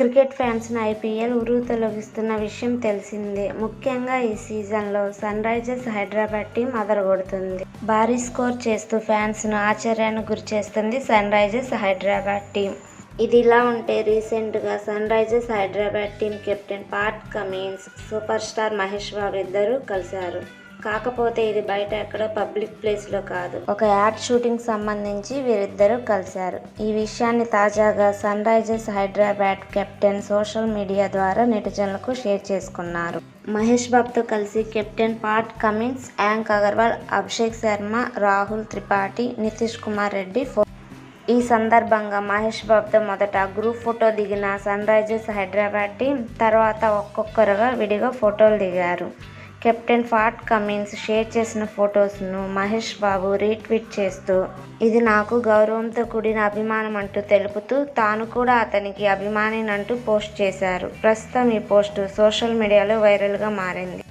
Cricket ఫ్యాన్స్ను IPL ఉర్రూతలొగిస్తున్న విషయం తెలిసిందే. ముఖ్యంగా ఈ సీజన్లో సన్ రైజర్స్ హైదరాబాద్ టీం అదరగొడుతుంది. భారీ స్కోర్ చేస్తూ ఫ్యాన్స్ను ఆశ్చర్యానికి గురిచేస్తుంది సన్ రైజర్స్ హైదరాబాద్ టీం. ఇదిలా ఉంటే రీసెంట్గా Sunrisers Hyderabad team captain Pat Cummins super star Mahesh Babu ఇద్దరు కలిశారు. కాకపోతే ఇది బయట ఎక్కడ పబ్లిక్ ప్లేస్లో కాదు. ఒక యాడ్ షూటింగ్ సంబంధించి వీరిద్దరూ కలిశారు. ఈ విషయాన్ని తాజాగా Sunrisers Hyderabad captain social media ద్వారా నెటిజన్లకు షేర్ చేసుకున్నారు. మహేష్ బాబుతో కలిసి కెప్టెన్ పాట్ కమిన్స్ యాంక్ అగర్వాల్ అభిషేక్ శర్మ రాహుల్ త్రిపాఠి నితీష్ కుమార్ రెడ్డి ఫో ఈ సందర్భంగా మహేష్ బాబుతో మొదట గ్రూప్ ఫోటో దిగిన సన్ రైజర్స్ హైదరాబాద్ టీం తర్వాత ఒక్కొక్కరుగా విడిగా ఫోటోలు దిగారు. కెప్టెన్ ఫాట్ కమిన్స్ షేర్ చేసిన ఫొటోస్ను మహేష్ బాబు రీట్వీట్ చేస్తూ ఇది నాకు గౌరవంతో కూడిన అభిమానం అంటూ తెలుపుతూ తాను కూడా అతనికి అభిమానినంటూ పోస్ట్ చేశారు. ప్రస్తుతం ఈ పోస్టు సోషల్ మీడియాలో వైరల్గా మారింది.